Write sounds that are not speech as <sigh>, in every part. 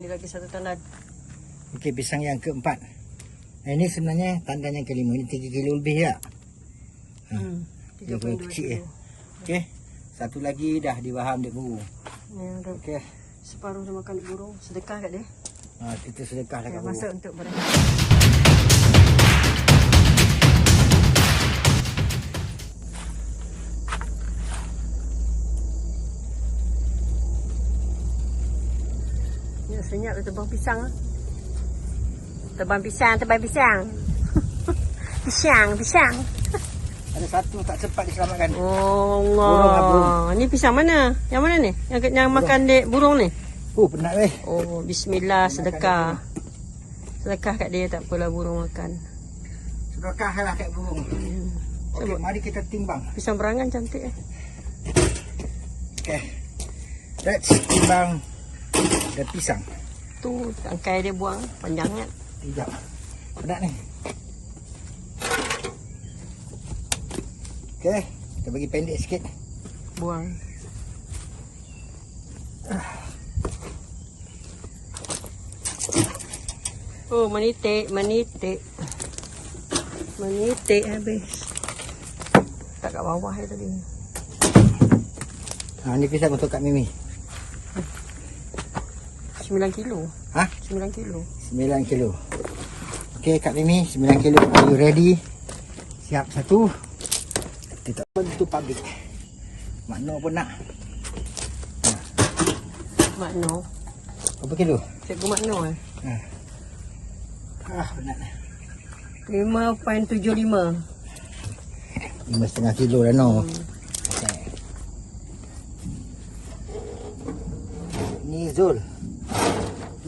Lagi satu tanda. Okey, pisang yang keempat. Nah, ini sebenarnya tanda yang kelima. Ini 3 kilo lebih ya. Hmm. Dia punya 3.2 kecil ya. Okey. Satu lagi dah dibaham dia burung. Ada Okey. separuh dah makan burung. Sedekah kat dia. Ha, kita sedekah dah Ya, kat masa burung. untuk berehat. Senyap dia tebang pisang. Tebang pisang, tebang pisang. <laughs> pisang, pisang. Ada satu tak sempat diselamatkan. Oh, Burung lah, burung. Allah. Ni pisang mana? Yang mana ni? Yang, yang makan dek burung ni? Oh, penat weh. Oh, bismillah sedekah. Sedekah kat dia tak apalah burung makan. Sedekah lah kat burung. Hmm. Okey, mari kita timbang. Pisang berangan cantik eh. Okey. Let's timbang the pisang. Tu tangkai dia buang panjang kan. Sekejap. Penat ni. Okey, kita bagi pendek sikit. Buang. Oh, menitik, menitik. Menitik habis. Tak kat bawah dia tadi. Ha, ni pisang untuk Kak Mimi. 9 kilo. Ha? 9 kilo. 9 kilo. Okey Kak Mimi, 9 kilo. Are you ready? Siap satu. Kita bantu pabrik. Makno pun nak. Makno. Berapa kilo? Cikgu Makno eh. Ha. Ah, penat. 5.75. Lima setengah kilo dah no. Hmm. Okay. Ni Zul.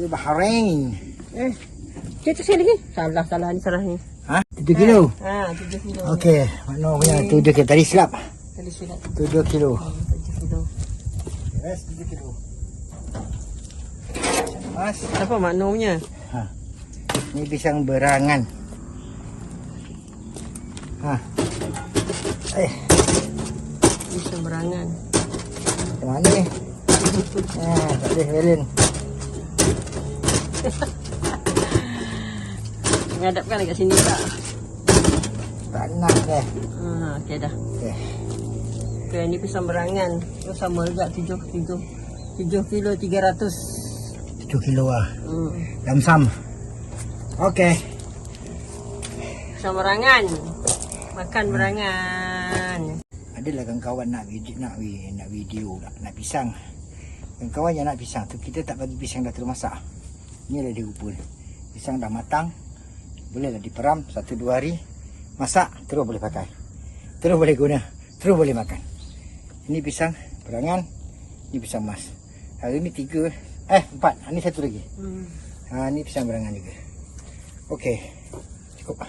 Zul Bahrain. Eh, kita sini lagi. Salah, salah ni, salah ni. Ha? 7 kilo. Ha, 7 kilo. Okey, Makno punya 7 kilo. Tadi silap. Tadi sudah. 7 kilo. Oh, 7 kilo. Yes, 7 kilo. Mas. Siapa Makno punya? Ha. Ni pisang berangan. Ha. Eh, Bisa berangan. macam mana ni? Ha, tak boleh <laughs> Menghadapkan dekat sini tak? Tak nak eh. Ha, okey dah. Okey. Okey, ni pisang berangan. Tu sama juga 7 7 7 kilo 300. 7 kilo lah. Hmm. Lamsam. Okey. Pisang berangan. Makan berangan. Adalah kawan-kawan nak video nak, nak video nak, nak pisang. Kawan-kawan yang nak pisang tu kita tak bagi pisang dah termasak. Ni dah dia rupa. Pisang dah matang. Bolehlah diperam satu dua hari. Masak terus boleh pakai. Terus boleh guna. Terus boleh makan. Ini pisang perangan. Ini pisang emas. Hari ni tiga. Eh empat. Ini satu lagi. Hmm. Ha, ni pisang berangan juga. Okey. Cukup.